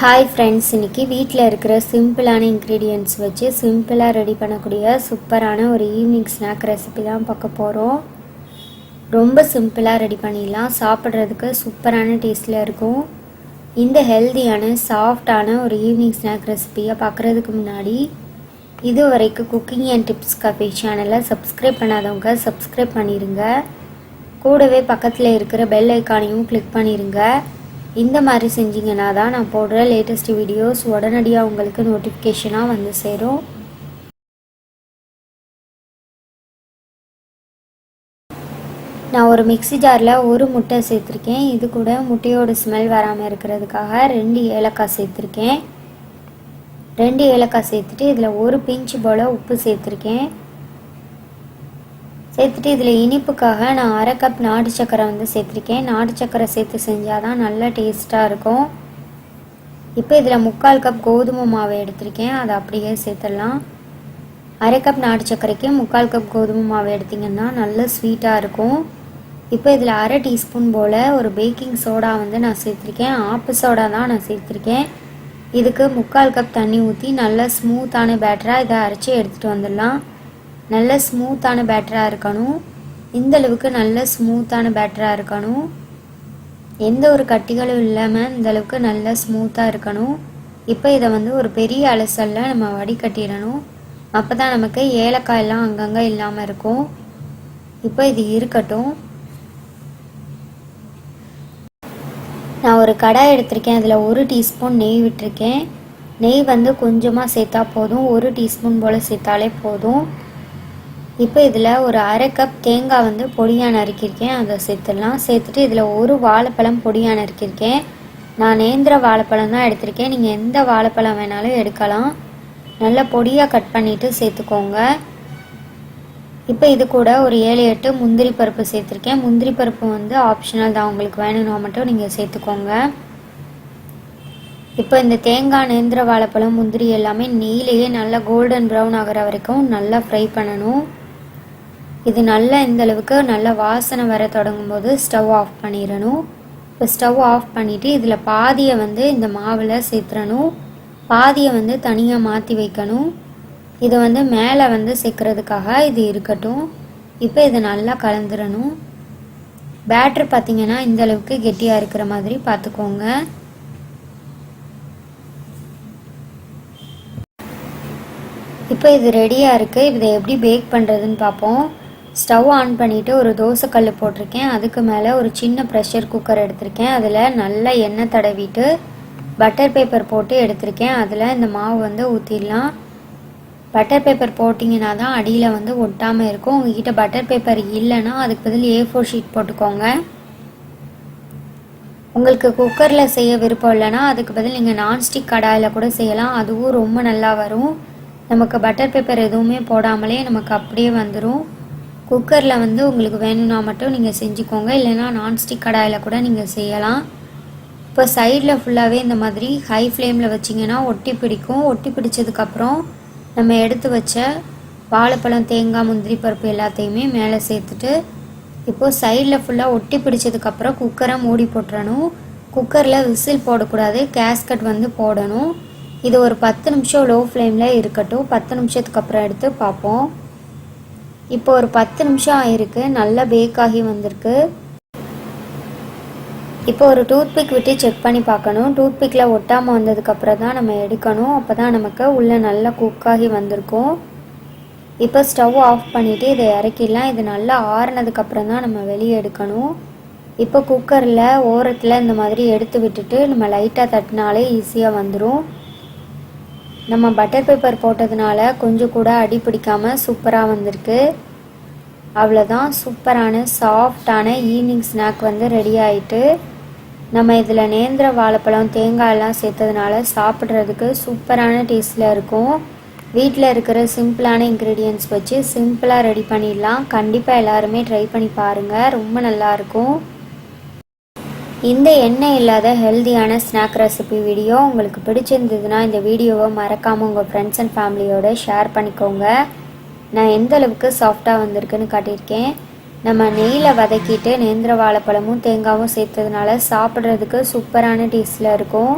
Hi friends இன்னைக்கு வீட்டில் இருக்கிற சிம்பிளான இன்க்ரீடியன்ட்ஸ் வச்சு சிம்பிளாக ரெடி பண்ணக்கூடிய சூப்பரான ஒரு ஈவினிங் ஸ்நாக் ரெசிபி தான் பார்க்க போகிறோம் ரொம்ப சிம்பிளாக ரெடி பண்ணிடலாம். சாப்பிட்றதுக்கு சூப்பரான டேஸ்டில் இருக்கும். இந்த ஹெல்தியான சாஃப்டான ஒரு ஈவினிங் ஸ்நாக் ரெசிபியை பார்க்குறதுக்கு முன்னாடி இது வரைக்கும் குக்கிங் அண்ட் டிப்ஸ் கஃபே சேனலை சப்ஸ்கிரைப் பண்ணாதவங்க சப்ஸ்கிரைப் பண்ணிடுங்க கூடவே பக்கத்தில் இருக்கிற பெல் ஐக்கானையும் கிளிக் பண்ணிடுங்க இந்த மாதிரி செஞ்சீங்கன்னா தான் நான் போடுற லேட்டஸ்ட் வீடியோஸ் உடனடியாக உங்களுக்கு நோட்டிஃபிகேஷனாக வந்து சேரும். நான் ஒரு மிக்ஸி ஜாரில் ஒரு முட்டை சேர்த்துருக்கேன். இது கூட முட்டையோட ஸ்மெல் வராமல் இருக்கிறதுக்காக ரெண்டு ஏலக்காய் சேர்த்துருக்கேன். ரெண்டு ஏலக்காய் சேர்த்துட்டு இதில் ஒரு பிஞ்சு போல் உப்பு சேர்த்துருக்கேன். சேர்த்துட்டு இதில் இனிப்புக்காக நான் அரை கப் நாட்டு சக்கரை வந்து சேர்த்துருக்கேன். நாட்டு சக்கரை சேர்த்து செஞ்சால் தான் நல்லா டேஸ்ட்டாக இருக்கும். இப்போ இதில் முக்கால் கப் கோதுமை மாவு எடுத்திருக்கேன். அதை அப்படியே சேர்த்துடலாம். அரை கப் நாட்டு சக்கரைக்கு முக்கால் கப் கோதுமை மாவு எடுத்திங்கன்னா நல்ல ஸ்வீட்டாக இருக்கும். இப்போ இதில் அரை டீஸ்பூன் போல் ஒரு பேக்கிங் சோடா வந்து நான் சேர்த்துருக்கேன். ஆப்பு சோடா தான் நான் சேர்த்துருக்கேன். இதுக்கு முக்கால் கப் தண்ணி ஊற்றி நல்லா ஸ்மூத்தான பேட்டராக இதை அரைச்சி எடுத்துகிட்டு வந்துடலாம். நல்ல ஸ்மூத்தான பேட்டராக இருக்கணும். இந்த அளவுக்கு நல்ல ஸ்மூத்தான பேட்டராக இருக்கணும். எந்த ஒரு கட்டிகளும் இல்லாமல் இந்த அளவுக்கு நல்ல ஸ்மூத்தாக இருக்கணும். இப்போ இதை வந்து ஒரு பெரிய அலசலில் நம்ம வடிகட்டிடணும். அப்போ தான் நமக்கு ஏலக்காய் எல்லாம் அங்கங்கே இல்லாமல் இருக்கும். இப்போ இது இருக்கட்டும். நான் ஒரு கடாய் எடுத்திருக்கேன். அதில் ஒரு டீஸ்பூன் நெய் விட்டுருக்கேன். நெய் வந்து கொஞ்சமாக சேர்த்தா போதும். ஒரு டீஸ்பூன் போல் சேர்த்தாலே போதும். இப்போ இதில் ஒரு அரை கப் தேங்காய் வந்து பொடியாக நறுக்கியிருக்கேன். அதை சேர்த்துடலாம். சேர்த்துட்டு இதில் ஒரு வாழைப்பழம் பொடியாக நறுக்கியிருக்கேன். நான் நேந்திர வாழைப்பழம் தான் எடுத்திருக்கேன். நீங்கள் எந்த வாழைப்பழம் வேணாலும் எடுக்கலாம். நல்லா பொடியாக கட் பண்ணிவிட்டு சேர்த்துக்கோங்க. இப்போ இது கூட ஒரு ஏழு எட்டு முந்திரி பருப்பு சேர்த்துருக்கேன். முந்திரி பருப்பு வந்து ஆப்ஷனல் தான். உங்களுக்கு வேணும்னா மட்டும் நீங்கள் சேர்த்துக்கோங்க. இப்போ இந்த தேங்காய் நேந்திர வாழைப்பழம் முந்திரி எல்லாமே நீலையே நல்லா கோல்டன் ப்ரௌன் ஆகிற வரைக்கும் நல்லா ஃப்ரை பண்ணணும். இது நல்லா இந்தளவுக்கு நல்லா வாசனை வர தொடங்கும் போது ஸ்டவ் ஆஃப் பண்ணிடணும் இப்போ ஸ்டவ் ஆஃப் பண்ணிவிட்டு இதில் பாதியை வந்து இந்த மாவில் சேர்த்துறணும். பாதியை வந்து தனியாக மாற்றி வைக்கணும். இதை வந்து மேலே வந்து சேர்க்கறதுக்காக இது இருக்கட்டும். இப்போ இதை நல்லா கலந்துடணும் பேட்ரு பார்த்திங்கன்னா இந்த அளவுக்கு கெட்டியாக இருக்கிற மாதிரி பார்த்துக்கோங்க இப்போ இது ரெடியாக இருக்குது இதை எப்படி பேக் பண்ணுறதுன்னு பார்ப்போம் ஸ்டவ் ஆன் பண்ணிவிட்டு ஒரு தோசைக்கல் போட்டிருக்கேன். அதுக்கு மேலே ஒரு சின்ன ப்ரெஷர் குக்கர் எடுத்திருக்கேன். அதில் நல்லா எண்ணெய் தடவிட்டு பட்டர் பேப்பர் போட்டு எடுத்திருக்கேன். அதில் இந்த மாவு வந்து ஊற்றிடலாம் பட்டர் பேப்பர் போட்டிங்கன்னா தான் அடியில் வந்து ஒட்டாமல் இருக்கும். உங்ககிட்ட பட்டர் பேப்பர் இல்லைன்னா அதுக்கு பதில் ஏ ஃபோர் ஷீட் போட்டுக்கோங்க. உங்களுக்கு குக்கரில் செய்ய விருப்பம் இல்லைன்னா அதுக்கு பதில் நீங்கள் நான்ஸ்டிக் கடாயில் கூட செய்யலாம். அதுவும் ரொம்ப நல்லா வரும். நமக்கு பட்டர் பேப்பர் எதுவுமே போடாமலே நமக்கு அப்படியே வந்துடும் குக்கரில் வந்து உங்களுக்கு வேணும்னா மட்டும் நீங்கள் செஞ்சுக்கோங்க. இல்லைன்னா நான்ஸ்டிக் கடாயில் கூட நீங்கள் செய்யலாம். இப்போ சைடில் ஃபுல்லாகவே இந்த மாதிரி ஹை ஃப்ளேமில் வச்சிங்கன்னா ஒட்டி பிடிக்கும். ஒட்டி பிடிச்சதுக்கப்புறம் நம்ம எடுத்து வச்ச வாழைப்பழம் தேங்காய் முந்திரி பருப்பு எல்லாத்தையுமே மேலே சேர்த்துட்டு இப்போது சைடில் ஃபுல்லாக ஒட்டி பிடிச்சதுக்கப்புறம் குக்கரை மூடி போட்டுறணும். குக்கரில் விசில் போடக்கூடாது. கேஸ்கட் வந்து போடணும். இது ஒரு பத்து நிமிஷம் லோ ஃப்ளேமில் இருக்கட்டும். பத்து நிமிஷத்துக்கு அப்புறம் எடுத்து பார்ப்போம். இப்போ ஒரு பத்து நிமிஷம் ஆயிருக்கு நல்லா பேக் ஆகி வந்திருக்கு. இப்போ ஒரு டூத்பிக் விட்டு செக் பண்ணி பார்க்கணும். டூத்பிக்கில் ஒட்டாமல் வந்ததுக்கப்புறம் தான் நம்ம எடுக்கணும். அப்போ தான் நமக்கு உள்ளே நல்லா குக்காகி வந்திருக்கும். இப்போ ஸ்டவ் ஆஃப் பண்ணிவிட்டு இதை இறக்கிடலாம். இது நல்லா ஆறுனதுக்கப்புறம் தான் நம்ம வெளியே எடுக்கணும். இப்போ குக்கரில் ஓரத்தில் இந்த மாதிரி எடுத்து விட்டுட்டு நம்ம லைட்டாக தட்டினாலே ஈஸியாக வந்துடும் நம்ம பட்டர் பேப்பர் போட்டதுனால கொஞ்சம் கூட அடி பிடிக்காமல் சூப்பராக வந்திருக்கு. அவ்வளோதான் சூப்பரான சாஃப்டான ஈவினிங் ஸ்நாக் வந்து ரெடி ஆயிட்டு நம்ம இதில் நேந்திர வாழைப்பழம் தேங்காயெல்லாம் சேர்த்ததுனால சாப்பிட்றதுக்கு சூப்பரான டேஸ்டில் இருக்கும். வீட்டில் இருக்கிற சிம்பிளான இன்க்ரீடியன்ஸ் வச்சு சிம்பிளாக ரெடி பண்ணிடலாம். கண்டிப்பாக எல்லாருமே ட்ரை பண்ணி பாருங்கள் ரொம்ப நல்லாயிருக்கும் இந்த எண்ணெய் இல்லாத ஹெல்தியான ஸ்நாக் ரெசிபி வீடியோ உங்களுக்கு பிடிச்சிருந்ததுன்னா இந்த வீடியோவை மறக்காமல் உங்கள் ஃப்ரெண்ட்ஸ் அண்ட் ஃபேமிலியோடு ஷேர் பண்ணிக்கோங்க. நான் எந்த அளவுக்கு சாஃப்டாக வந்திருக்குன்னு காட்டியிருக்கேன். நம்ம நெய்யில் வதக்கிட்டு நேந்திர வாழைப்பழமும் தேங்காவும் சேர்த்ததுனால சாப்பிட்றதுக்கு சூப்பரான டேஸ்டில் இருக்கும்.